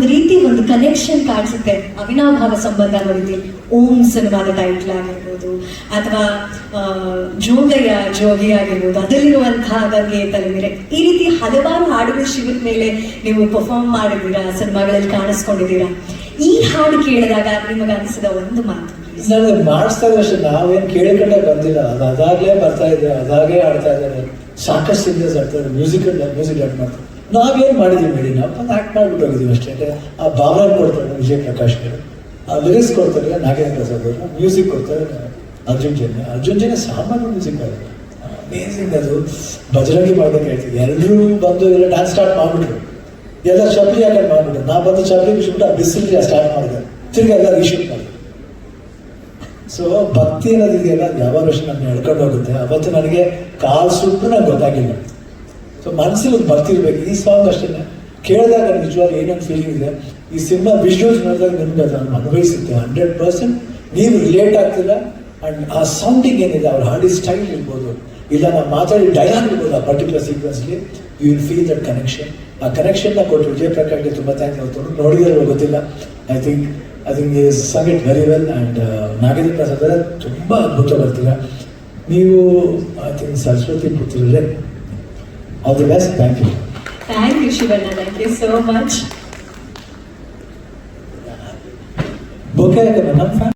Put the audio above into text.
ಒಂದು ರೀತಿ ಒಂದು ಕನೆಕ್ಷನ್ ಕಾಣಿಸುತ್ತೆ ಅವಿನಾಭಾವ ಸಂಬಂಧ ನೋಡಿದ್ವಿ. ಓಂ ಸಿನಿಮಾದ ಟೈಟ್ಲ್ ಆಗಿರ್ಬೋದು, ಅಥವಾ ಜೋಗಯ್ಯ, ಜೋಗಿ ಆಗಿರ್ಬೋದು, ಅದರಲ್ಲಿರುವಂತಹ ಗಂಗೆ ತಲೆಮೀರೆ ಈ ರೀತಿ ಹಲವಾರು ಹಾಡುಗಳ ಶಿವದ ಮೇಲೆ ನೀವು ಪರ್ಫಾರ್ಮ್ ಮಾಡಿದ್ದೀರಾ, ಸಿನಿಮಾಗಳಲ್ಲಿ ಕಾಣಿಸ್ಕೊಂಡಿದ್ದೀರಾ? ಈ ಹಾಡು ಕೇಳಿದಾಗ ನಿಮಗೆ ಅನಿಸಿದ ಒಂದು ಮಾತು. ಮಾಡಿಸ್ತಾ ನಾವೇನು ಕೇಳಿಕೊಂಡೇ ಬಂದಿಲ್ಲ. ಅದು ಅದಾಗಲೇ ಬರ್ತಾ ಇದೆ, ಅದಾಗೇ ಆಡ್ತಾ ಇದ್ದಾರೆ. ಸಾಕಷ್ಟು ಸಿಂಗರ್ಸ್ ಆಡ್ತಾರೆ ಮ್ಯೂಸಿಕ್ ಮ್ಯೂಸಿಕ್ ಆಡ್ ಮಾಡ್ತಾರೆ. ನಾವೇನು ಮಾಡಿದ್ದೀವಿ ಮೇಡಿ ನಾವು ಒಂದು ಆ್ಯಕ್ಟ್ ಮಾಡಿಬಿಟ್ಟು ಹೋಗಿದ್ದೀವಿ ಅಷ್ಟೇ. ಆ ಭಾವನೆ ಕೊಡ್ತಾರೆ ವಿಜಯ್ ಪ್ರಕಾಶ್ ಅವರು ಆ ಲಿರಿಕ್ಸ್ ಕೊಡ್ತಾರೆ ನಾಗೇಂದ್ರ ಪ್ರಸಾದ್ ಅವರು ಮ್ಯೂಸಿಕ್ ಕೊಡ್ತಾರೆ, ಅರ್ಜುನ್ ಜನ್ಯ. ಅರ್ಜುನ್ ಜನ್ಯ ಸಾಮಾನ್ಯ ಮ್ಯೂಸಿಕ್ ಆಗುತ್ತೆ ಅಮೇಸಿಂಗ್ ಅದು ಭಜರಂಗಿ ಮಾಡ್ಬೇಕು ಹೇಳ್ತೀವಿ. ಎಲ್ಲರೂ ಬಂದು ಎಲ್ಲ ಡ್ಯಾನ್ಸ್ ಸ್ಟಾರ್ಟ್ ಮಾಡ್ಬಿಟ್ರು. ಎಲ್ಲ ಚಪ್ಪಲಿ ಹಾಕೊಂಡು ಮಾಡ್ಬಿಟ್ರು? ನಾ ಬಂದು ಚಪ್ಪಲಿ ಬಿಟ್ಬಿಟ್ಟು ಆ ಬಿಸಿಲು ಸ್ಟಾರ್ಟ್ ಮಾಡಿದೆ. ತಿರ್ಗಿ ಎಲ್ಲ ರೀಶೂಟ್ ಮಾಡಿದೆ. ಸೊ ಭಕ್ತಿ ಅನ್ನೋದಿದೆಯಲ್ಲ ಅದು ಯಾವಾಗ ನಾನು ಎಳ್ಕೊಂಡು ಹೋಗುತ್ತೆ. ಅವತ್ತು ನನಗೆ ಕಾಲು ಸುಟ್ಟು ನಂಗೆ ಗೊತ್ತಾಗಿಲ್ಲ. ಸೊ ಮನಸ್ಸಲ್ಲಿ ಒಂದು ಬರ್ತಿರ್ಬೇಕು. ಈ ಸಾಂಗ್ ಅಷ್ಟೇ ಕೇಳಿದಾಗ ನಿಜವಾಗ ಏನೊಂದು ಫೀಲಿಂಗ್ ಇದೆ? ಈ ಸಿನಿಮಾ ವಿಜುವಲ್ಸ್ ನೋಡಿದಾಗ ನಿಮ್ಗೆ ಅದನ್ನು ಅನುಭವಿಸುತ್ತೆ. Hundred percent. ನೀವು ರಿಲೇಟ್ ಆಗ್ತಿಲ್ಲ. ಅಂಡ್ ಆ ಸೌಂಡಿಂಗ್ ಏನಿದೆ, ಅವ್ರ ಹಾಡಿ ಸ್ಟೈಲ್ ಇರ್ಬೋದು. ಇಲ್ಲ, ನಾವು ಮಾತಾಡಿ ಡೈಲಾಗ್ ಇರ್ಬೋದು ಆ particular ಸೀಕ್ವೆನ್ಸ್ಲಿ you will feel that connection ಆ ಕನೆಕ್ಷನ್ನ ಕೊಟ್ಟು ವಿಜಯ್ ಪ್ರಕಾಶ್ಗೆ ತುಂಬ ಥ್ಯಾಂಕ್ಸ್ ಅವ್ರು ನೋಡಿದ್ರೆ ಗೊತ್ತಿಲ್ಲ. I think I think is sung it very well and Nagendra Prasad ತುಂಬ ಅದ್ಭುತ ಬರ್ತೀರ ನೀವು I think Saraswati All the best. Thank you. Thank you, Shivana. Thank you so much. Bouquet,